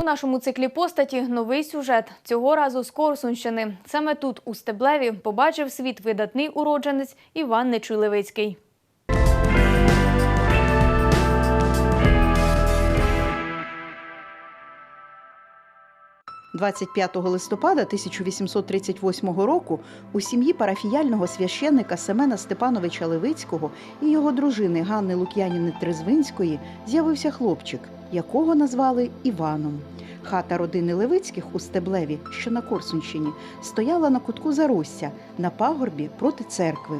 У нашому циклі постаті новий сюжет цього разу з Корсунщини. Саме тут, у Стеблеві, побачив світ видатний уродженець Іван Нечуй-Левицький. 25 листопада 1838 року у сім'ї парафіяльного священника Семена Степановича Левицького і його дружини Ганни Лук'янівни Трезвинської з'явився хлопчик, якого назвали Іваном. Хата родини Левицьких у Стеблеві, що на Корсунщині, стояла на кутку Заросся на пагорбі проти церкви.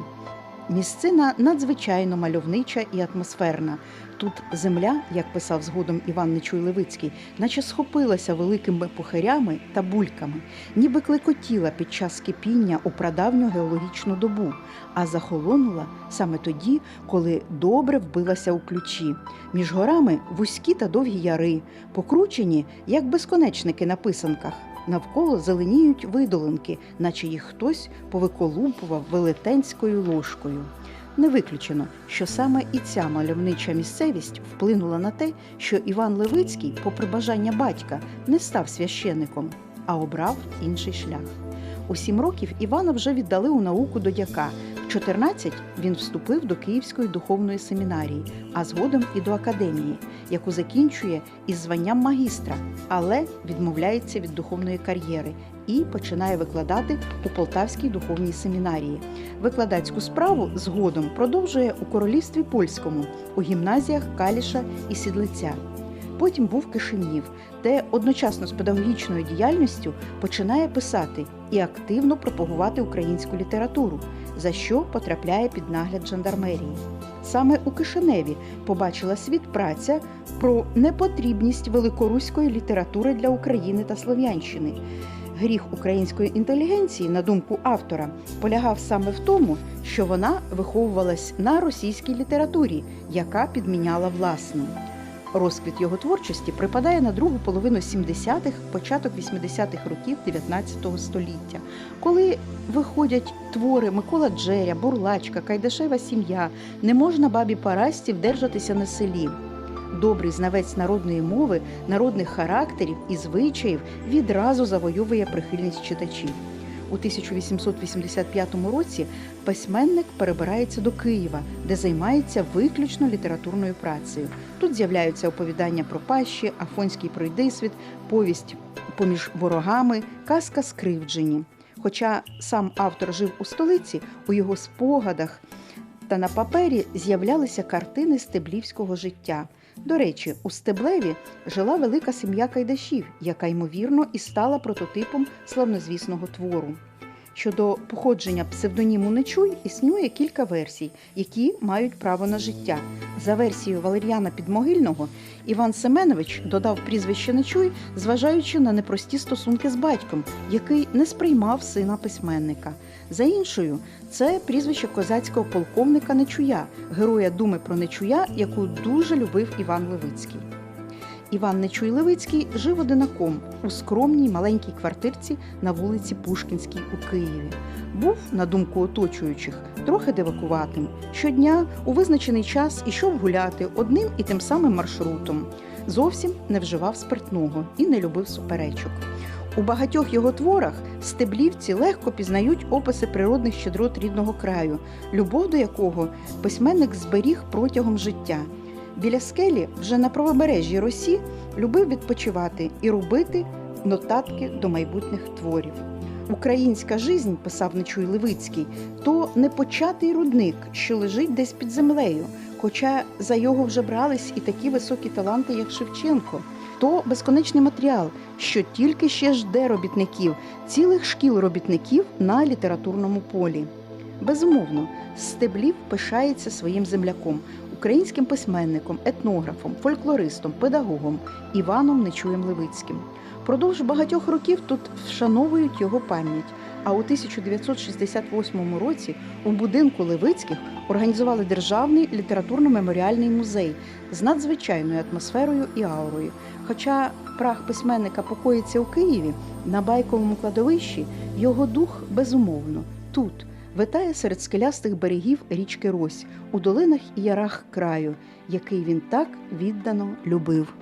Місцина надзвичайно мальовнича і атмосферна. Тут земля, як писав згодом Іван Нечуй Левицький, наче схопилася великими пухарями та бульками, ніби клекотіла під час кипіння у прадавню геологічну добу, а захолонула саме тоді, коли добре вбилася у ключі. Між горами вузькі та довгі яри, покручені, як безконечники на писанках. Навколо зеленіють видолинки, наче їх хтось повиколупував велетенською ложкою. Не виключено, що саме і ця мальовнича місцевість вплинула на те, що Іван Левицький, попри бажання батька, не став священником, а обрав інший шлях. У сім років Івана вже віддали у науку до дяка. 14 він вступив до Київської духовної семінарії, а згодом і до академії, яку закінчує із званням магістра, але відмовляється від духовної кар'єри і починає викладати у Полтавській духовній семінарії. Викладацьку справу згодом продовжує у королівстві польському, у гімназіях Каліша і Сідлиця. Потім був Кишинів, де одночасно з педагогічною діяльністю починає писати і активно пропагувати українську літературу, за що потрапляє під нагляд жандармерії. Саме у Кишиневі побачила світ праця про непотрібність великоруської літератури для України та Слов'янщини. Гріх української інтелігенції, на думку автора, полягав саме в тому, що вона виховувалась на російській літературі, яка підміняла власну. Розквіт його творчості припадає на другу половину 70-х, початок 80-х років 19 століття, коли виходять твори Микола Джеря, Бурлачка, Кайдашева сім'я, не можна бабі Парасті вдержатися на селі. Добрий знавець народної мови, народних характерів і звичаїв відразу завойовує прихильність читачів. У 1885 році письменник перебирається до Києва, де займається виключно літературною працею. Тут з'являються оповідання про пащі, Афонський пройдисвіт, повість поміж ворогами, казка скривджені. Хоча сам автор жив у столиці, у його спогадах та на папері з'являлися картини стеблівського життя. До речі, у Стеблеві жила велика сім'я Кайдашів, яка ймовірно і стала прототипом славнозвісного твору. Щодо походження псевдоніму Нечуй існує кілька версій, які мають право на життя. За версією Валеріана Підмогильного, Іван Семенович додав прізвище Нечуй, зважаючи на непрості стосунки з батьком, який не сприймав сина письменника. За іншою, це прізвище козацького полковника Нечуя, героя думи про Нечуя, яку дуже любив Іван Левицький. Іван Нечуй Левицький жив одинаком у скромній маленькій квартирці на вулиці Пушкінській у Києві. Був, на думку оточуючих, трохи дивакуватим. Щодня у визначений час ішов гуляти одним і тим самим маршрутом. Зовсім не вживав спиртного і не любив суперечок. У багатьох його творах стеблівці легко пізнають описи природних щедрот рідного краю, любов до якого письменник зберіг протягом життя. Біля скелі, вже на правобережжі Росі, любив відпочивати і робити нотатки до майбутніх творів. Українська жизнь, писав Нечуй Левицький, то непочатий рудник, що лежить десь під землею, хоча за його вже брались і такі високі таланти, як Шевченко. То безконечний матеріал, що тільки ще жде робітників, цілих шкіл робітників на літературному полі. Безумовно, Стеблів пишається своїм земляком, українським письменником, етнографом, фольклористом, педагогом Іваном Нечуєм Левицьким. Продовж багатьох років тут вшановують його пам'ять. А у 1968 році у будинку Левицьких організували державний літературно-меморіальний музей з надзвичайною атмосферою і аурою. Хоча прах письменника покоїться у Києві на байковому кладовищі, його дух безумовно тут витає серед скелястих берегів річки Рось у долинах і ярах краю, який він так віддано любив.